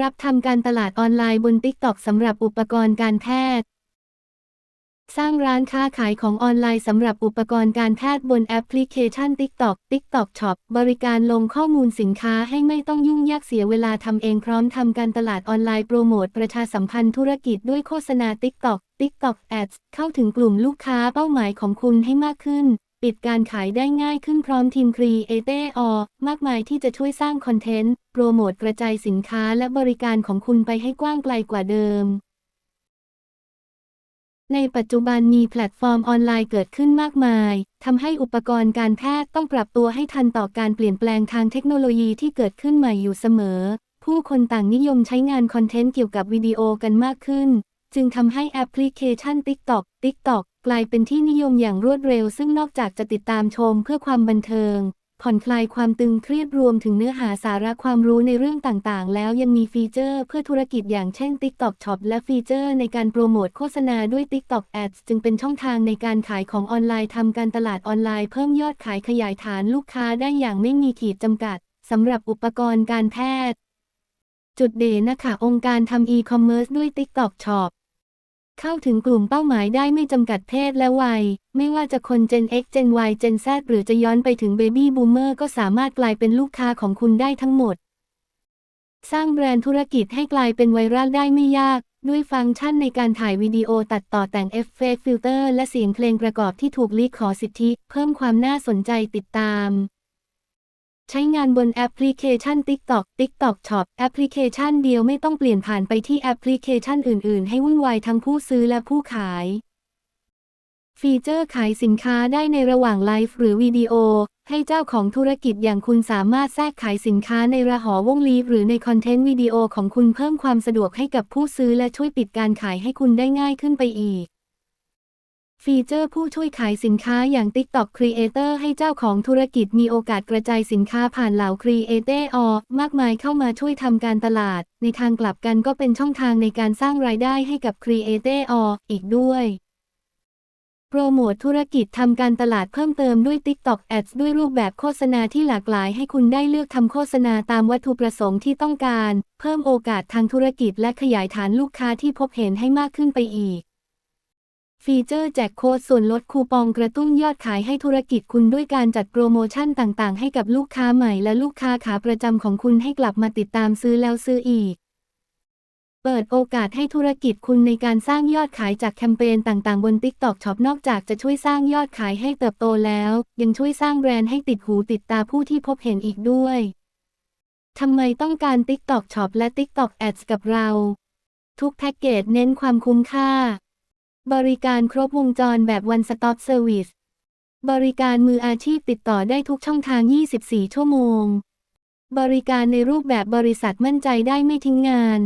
รับทำการตลาดออนไลน์บน TikTok สำหรับอุปกรณ์การแพทย์ สร้างร้านค้าขายของออนไลน์สำหรับอุปกรณ์การแพทย์บนแอปพลิเคชัน TikTok TikTok Shop บริการลงข้อมูลสินค้าให้ไม่ต้องยุ่งยากเสียเวลาทำเองพร้อมทำการตลาดออนไลน์โปรโมทประชาสัมพันธ์ธุรกิจด้วยโฆษณา TikTok TikTok Ads เข้าถึงกลุ่มลูกค้าเป้าหมายของคุณให้มากขึ้น ปิดการขายได้ง่ายขึ้นพร้อมทีมครีเอเตออมากมายที่จะช่วยสร้างคอนเทนต์ โปรโมทกระจายสินค้าและบริการของคุณไปให้กว้างไกลกว่าเดิม ในปัจจุบันมีแพลตฟอร์มออนไลน์เกิดขึ้นมากมายทำให้อุปกรณ์การแพทย์ต้องปรับตัวให้ทันต่อการเปลี่ยนแปลงทางเทคโนโลยีที่เกิดขึ้นใหม่อยู่เสมอ ผู้คนต่างนิยมใช้งานคอนเทนต์เกี่ยวกับวิดีโอกันมากขึ้น จึงทำให้แอปพลิเคชัน TikTok TikTok กลายเป็นที่นิยมอย่างรวดเร็ว ซึ่งนอกจากจะติดตามชมเพื่อความบันเทิง ผ่อนคลายความตึงเครียดรวมถึงเนื้อหาสาระความรู้ในเรื่องต่างๆ แล้วยังมีฟีเจอร์เพื่อธุรกิจอย่างเช่น TikTok Shop และฟีเจอร์ในการโปรโมทโฆษณาด้วย TikTok Ads จึงเป็นช่องทางในการขายของออนไลน์ทำการตลาดออนไลน์เพิ่มยอดขายขยายฐานลูกค้าได้อย่างไม่มีขีดจำกัดสำหรับอุปกรณ์การแพทย์ จุดเด่นนะคะองค์การทำอีคอมเมิร์ซด้วย TikTok Shop เข้าถึงกลุ่มเป้าหมายได้ไม่จำกัดเพศและวัย ไม่ว่าจะคน Gen X Gen Y Gen Z หรือจะย้อนไปถึง Baby Boomer ก็สามารถกลายเป็นลูกค้าของคุณได้ทั้งหมด สร้างแบรนด์ธุรกิจให้กลายเป็นไวรัลได้ไม่ยาก ด้วยฟังก์ชันในการถ่ายวิดีโอตัดต่อแต่งเอฟเฟกต์ฟิลเตอร์และเสียงเพลงประกอบที่ถูกลิขอสิทธิ เพิ่มความน่าสนใจติดตาม ใช้งานบนแอปพลิเคชัน TikTok TikTok Shop แอปพลิเคชันเดียวไม่ต้องเปลี่ยนผ่านไปที่แอปพลิเคชันอื่น ๆ ให้วุ่นวายทั้งผู้ซื้อและผู้ขาย ฟีเจอร์ขายสินค้าได้ในระหว่างไลฟ์หรือวิดีโอ ให้เจ้าของธุรกิจอย่างคุณสามารถแทรกขายสินค้าในระหอวงลีฟหรือในคอนเทนต์วิดีโอของคุณเพิ่มความสะดวกให้กับผู้ซื้อและช่วยปิดการขายให้คุณได้ง่ายขึ้นไปอีก ฟีเจอร์ผู้ช่วยขายสินค้าอย่าง TikTok Creator ให้เจ้าของธุรกิจมีโอกาสกระจายสินค้าผ่านเหล่า Creator มากมายเข้ามาช่วยทำการตลาด ในทางกลับกันก็เป็นช่องทางในการสร้างรายได้ให้กับ Creator อีกด้วยโปรโมทธุรกิจทำการตลาดเพิ่มเติมด้วย TikTok Ads ด้วยรูปแบบโฆษณาที่หลากหลายให้คุณได้เลือกทำโฆษณาตามวัตถุประสงค์ที่ต้องการ เพิ่มโอกาสทางธุรกิจและขยายฐานลูกค้าที่พบเห็นให้มากขึ้นไปอีก ฟีเจอร์แจกโค้ดส่วนลดคูปองกระตุ้นยอดขายให้ธุรกิจคุณด้วยการจัดโปรโมชั่นต่างๆ ให้กับลูกค้าใหม่และลูกค้าขาประจำของคุณให้กลับมาติดตามซื้อแล้วซื้ออีก เปิดโอกาสให้ธุรกิจคุณในการสร้างยอดขายจากแคมเปญต่างๆ บน TikTok Shop นอกจากจะช่วยสร้างยอดขายให้เติบโตแล้ว ยังช่วยสร้างแบรนด์ให้ติดหูติดตาผู้ที่พบเห็นอีกด้วย ทำไมต้องการ TikTok Shop และ TikTok Ads กับเรา ทุกแพ็กเกจเน้นความคุ้มค่า บริการครบวงจรแบบ One Stop Service บริการมืออาชีพติดต่อได้ทุกช่องทาง 24 ชั่วโมง บริการในรูปแบบบริษัทมั่นใจได้ไม่ทิ้งงาน